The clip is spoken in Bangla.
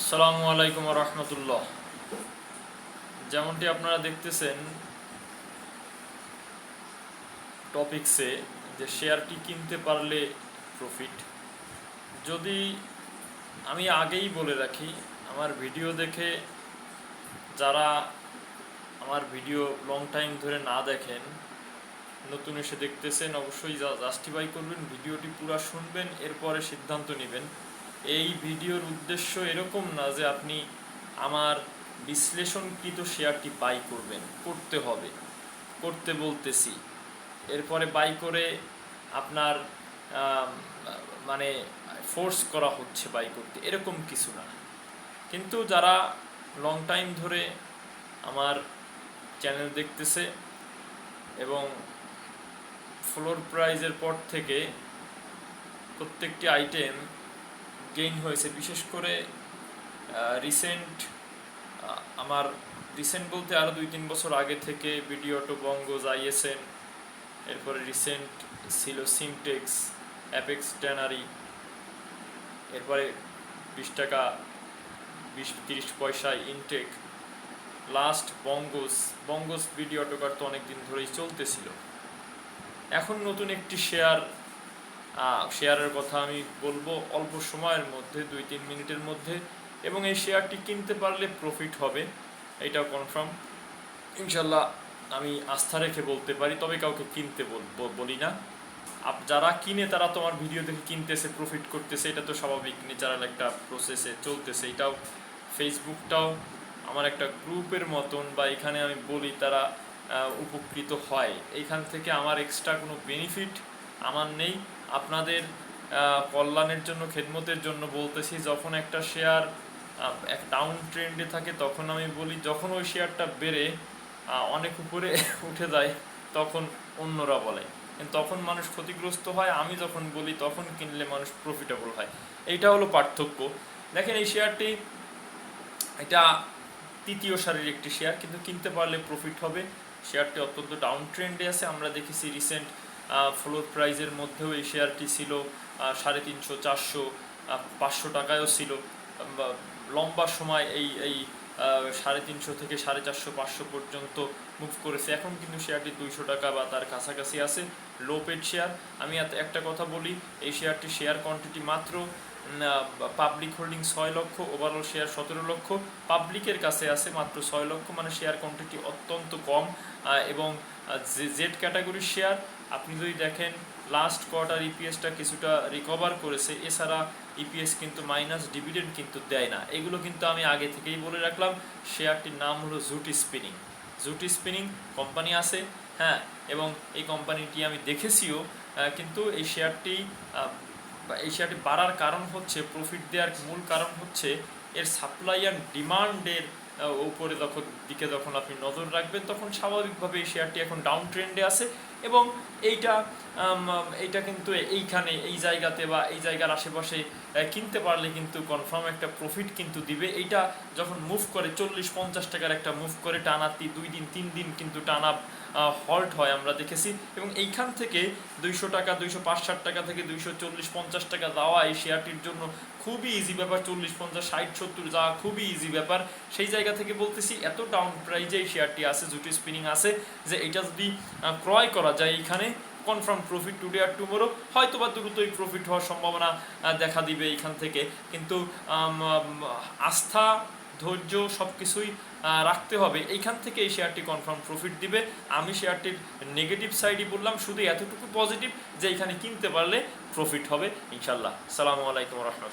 আসসালামু আলাইকুম রহমতুল্লাহ। যেমনটি আপনারা দেখতেছেন, টপিকসে যে শেয়ারটি কিনতে পারলে প্রফিট যদি আমি আগেই বলে রাখি, আমার ভিডিও দেখে যারা আমার ভিডিও লং টাইম ধরে না দেখেন, নতুন এসে দেখতেছেন, অবশ্যই জাস্টিফাই করবেন, ভিডিওটি পুরো শুনবেন, এরপরে সিদ্ধান্ত নেবেন। এই ভিডিওর উদ্দেশ্য এরকম না যে আপনি আমার বিশ্লেষণকৃত শেয়ারটি বাই করবেন, করতে হবে, করতে বলতেছি। এরপরে বাই করে আপনার মানে ফোর্স করা হচ্ছে বাই করতে, এরকম কিছু না। কিন্তু যারা লং টাইম ধরে আমার চ্যানেল দেখতেছে এবং ফ্লোর প্রাইজের পর থেকে প্রত্যেকটি আইটেম গেইন হয়েছে। বিশেষ করে রিসেন্ট আমার রিসেন্ট বলতে আরও দুই তিন বছর আগে থেকে ভিডিও টু বঙ্গোজ আইএসএন এরপরে রিসেন্ট ছিল সিমটেক্স অ্যাপেক্স ট্যানারি এরপরে বিশ টাকা, বিশ, তিরিশ পয়সায় ইনটেক লাস্ট বঙ্গোস বঙ্গোস ভিডিও টোকার তো অনেক দিন ধরেই চলতেছিল। এখন নতুন একটি শেয়ার শেয়ারের কথা আমি বলব অল্প সময়ের মধ্যে, দুই, তিন মিনিটের মধ্যে এবং এই শেয়ারটি কিনতে পারলে প্রফিট হবে, এটাও কনফার্ম ইনশাল্লাহ আমি আস্থা রেখে বলতে পারি, তবে কাউকে কিনতে বল- বলি না। আপ, যারা কিনে তারা তোমার ভিডিও দেখে কিনতেছে প্রফিট করতেছে, এটা তো স্বাভাবিক ন্যাচারাল একটা প্রসেসে চলতেছে। এটাও ফেসবুকটাও আমার একটা গ্রুপের মতন বা এখানে আমি বলি তারা উপকৃত হয়। এইখান থেকে আমার এক্সট্রা কোনো বেনিফিট আমার নেই। আপনাদের কল্যাণের জন্য, খেদমতের জন্য বলতেছি, যখন একটা শেয়ার এক ডাউন ট্রেন্ডে থাকে, তখন আমি বলি, যখন ওই শেয়ারটা বেড়ে অনেক উপরে উঠে যায়, তখন অন্যরা বলে। তখন মানুষ ক্ষতিগ্রস্ত হয়, আমি যখন বলি, তখন কিনলে মানুষ প্রফিটেবল হয়। এইটা হলো পার্থক্য। দেখেন, এই শেয়ারটি এটা তৃতীয় সারির একটি শেয়ার কিন্তু কিনতে পারলে প্রফিট হবে। শেয়ারটি অত্যন্ত ডাউন ট্রেন্ডে আছে, আমরা দেখেছি রিসেন্ট ফ্লোর প্রাইজের মধ্যেও এই শেয়ারটি ছিল সাড়ে তিনশো, চারশো পাঁচশো টাকায়ও ছিল। লম্বা সময় এই এই সাড়ে তিনশো থেকে সাড়ে চারশো, পাঁচশো পর্যন্ত মুভ করেছে। এখন কিন্তু শেয়ারটি দুইশো টাকা বা তার কাছাকাছি আছে লো পেড শেয়ার আমি একটা কথা বলি, এই শেয়ারটি শেয়ার কোয়ান্টিটি মাত্র পাবলিক হোল্ডিং ছয় লক্ষ ওভারঅল শেয়ার সতেরো লক্ষ। পাবলিকের কাছে আছে মাত্র ছয় লক্ষ মানে শেয়ার কোয়ান্টিটি অত্যন্ত কম। এবং জেড ক্যাটাগরির শেয়ার আপনি যদি দেখেন লাস্ট কোয়ার্টার ইপিএসটা কিছুটা রিকভার করেছে, এছাড়া ইপিএস কিন্তু মাইনাস ডিভিডেন্ড কিন্তু দেয় না। এগুলো কিন্তু আমি আগে থেকেই বলে রাখলাম শেয়ারটির নাম হলো জুটি স্পিনিং জুটি স্পিনিং কোম্পানি আছে হ্যাঁ এবং এই কোম্পানিটি আমি দেখেছিও কিন্তু এই শেয়ারটি এই শেয়ারটি বাড়ার কারণ হচ্ছে প্রফিট দেওয়ার মূল কারণ হচ্ছে, এর সাপ্লাই অ্যান্ড ডিমান্ডের উপরে যখন, দিকে যখন আপনি নজর রাখবেন, তখন স্বাভাবিকভাবে এই শেয়ারটি এখন ডাউন ট্রেন্ডে আছে এবং এইটা এইটা কিন্তু এইখানে, এই জায়গাতে বা এই জায়গার আশেপাশে কিনতে পারলে কিন্তু কনফার্ম একটা প্রফিট কিন্তু দিবে। এইটা যখন মুভ করে, চল্লিশ, পঞ্চাশ টাকার একটা মুভ করে, টানা দুই দিন, তিন দিন কিন্তু টানা হল্ট হয় আমরা দেখেছি। এবং এইখান থেকে দুইশো টাকা, দুইশো পাঁচ, ষাট টাকা থেকে দুইশো চল্লিশ, পঞ্চাশ টাকা যাওয়া এই শেয়ারটির জন্য খুবই ইজি ব্যাপার। চল্লিশ, পঞ্চাশ, ষাট, সত্তর যাওয়া খুবই ইজি ব্যাপার। সেই জায়গা থেকে বলতেছি, এত ডাউন প্রাইজে এই শেয়ারটি আছে, জুটি স্পিনিং আছে যে এটা যদি ক্রয় করা যায় এইখানে। কনফার্ম প্রফিট টুডে আর টুমোরো হয়তো বা দ্রুতই প্রফিট হওয়ার সম্ভাবনা দেখা দিবে এইখান থেকে। কিন্তু আস্থা, ধৈর্য সব কিছুই রাখতে হবে। এইখান থেকে এই শেয়ারটি কনফার্ম প্রফিট দিবে। আমি শেয়ারটির নেগেটিভ সাইডই বললাম, শুধু এতটুকু পজিটিভ যে এখানে কিনতে পারলে প্রফিট হবে ইনশাল্লাহ সালামু আলাইকুম রহমতুল্লাহ।